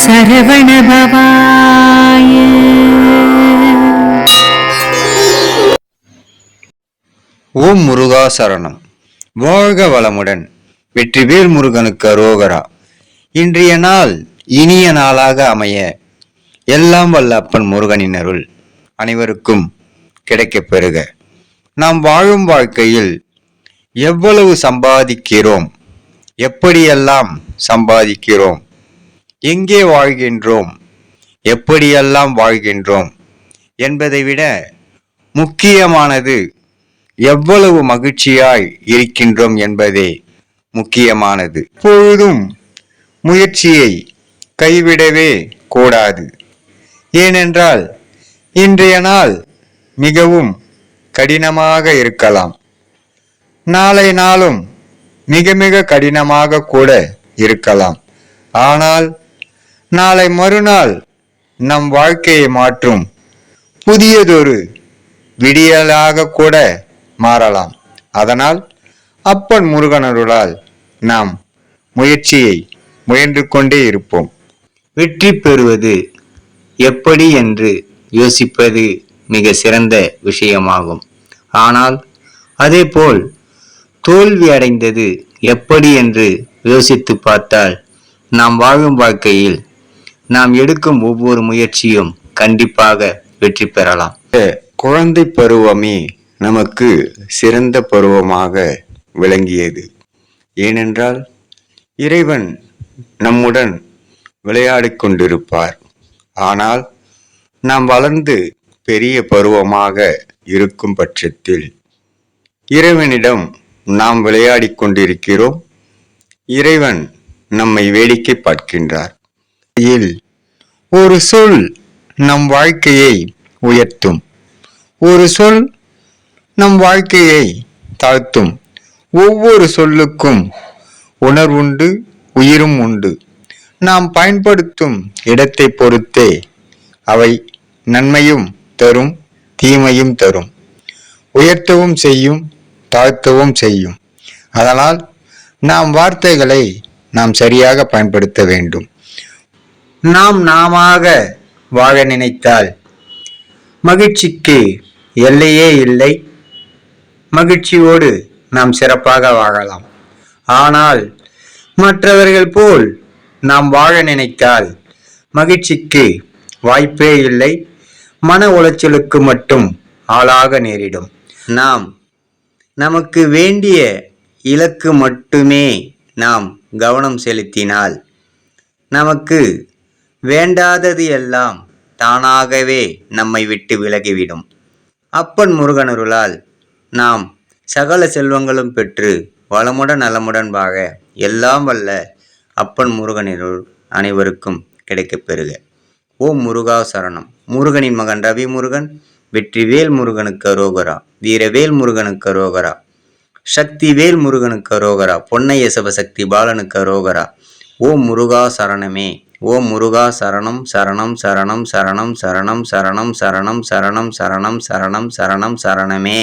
சரவணபவாய ஓம் முருகா சரணம். வாழ்க வளமுடன். வெற்றிவேல் முருகனுக்கு அரோகரா. இன்றைய நாள் இனிய நாளாக அமைய எல்லாம் வல்ல அப்பன் முருகனின் அருள் அனைவருக்கும் கிடைக்கப் பெறுக. நாம் வாழும் வாழ்க்கையில் எவ்வளவு சம்பாதிக்கிறோம் எப்படியெல்லாம் சம்பாதிக்கிறோம். எங்கே வாழ்கின்றோம்? எப்படியெல்லாம் வாழ்கின்றோம்? என்பதை விட முக்கியமானது எவ்வளவு மகிழ்ச்சியாய் இருக்கின்றோம் என்பதே முக்கியமானது. எப்பொழுதும் முயற்சியை கைவிடவே கூடாது. ஏனென்றால் இன்றைய நாள் மிகவும் கடினமாக இருக்கலாம். நாளை நாளும் மிக மிக கடினமாக கூட இருக்கலாம். ஆனால் நாளை மறுநாள் நம் வாழ்க்கையை மாற்றும். புதியதொரு விடியலாக கூட மாறலாம். அதனால் அப்பன் முருகனருளால் நாம் முயற்சியை முயன்று கொண்டே இருப்போம். வெற்றி பெறுவது எப்படி என்று யோசிப்பது மிக சிறந்த விஷயமாகும். ஆனால் அதேபோல் தோல்வி அடைந்தது எப்படி என்று யோசித்து பார்த்தால் நாம் வாழும் வாழ்க்கையில் நாம் எடுக்கும் ஒவ்வொரு முயற்சியும் கண்டிப்பாக வெற்றி பெறலாம். குழந்தை பருவமே நமக்கு சிறந்த பருவமாக விளங்கியது. ஏனென்றால் இறைவன் நம்முடன் விளையாடிக் கொண்டிருப்பார். ஆனால் நாம் வளர்ந்து பெரிய பருவமாக இருக்கும் பட்சத்தில் இறைவனிடம் நாம் விளையாடி கொண்டிருக்கிறோம். இறைவன் நம்மை வேடிக்கை பார்க்கின்றார். ஒரு சொல் நம் வாழ்க்கையை உயர்த்தும். ஒரு சொல் நம் வாழ்க்கையை தாழ்த்தும். ஒவ்வொரு சொல்லுக்கும் உணர்வுண்டு உயிரும் உண்டு. நாம் பயன்படுத்தும் இடத்தை பொறுத்தே அவை நன்மையும் தரும் தீமையும் தரும். உயர்த்தவும் செய்யும் தாழ்த்தவும் செய்யும். அதனால் நாம் வார்த்தைகளை நாம் சரியாக பயன்படுத்த வேண்டும். நாம் நாமாக வாழ நினைத்தால் மகிழ்ச்சிக்கு எல்லையே இல்லை. மகிழ்ச்சியோடு நாம் சிறப்பாக வாழலாம். ஆனால் மற்றவர்கள் போல் நாம் வாழ நினைத்தால் மகிழ்ச்சிக்கு வாய்ப்பே இல்லை. மன உளைச்சலுக்கு மட்டும் ஆளாக நேரிடும். நாம் நமக்கு வேண்டிய இலக்கு மட்டுமே நாம் கவனம் செலுத்தினால் நமக்கு வேண்டாதது எல்லாம் தானாகவே நம்மை விட்டு விலகிவிடும். அப்பன் முருகனருளால் நாம் சகல செல்வங்களும் பெற்று வளமுடன் நலமுடன் வாக எல்லாம் வல்ல அப்பன் முருகனிருள் அனைவருக்கும் கிடைக்கப் பெறுக. ஓம் முருகா சரணம். முருகனின் மகன் ரவி முருகன் வெற்றிவேல் முருகனுக்கு அரோகரா வீரவேல் முருகனுக்கு அரோகரா. சக்தி வேல் முருகனுக்கு அரோகரா பொன்னைய சிவசக்தி பாலனுக்கு அரோகரா ஓம் முருகா சரணமே ஓம் முருகா சரணம் சரணம் சரணம் சரணம் சரணம் சரணம் சரணம் சரணம் சரணம் சரணம் சரணம் சரணமே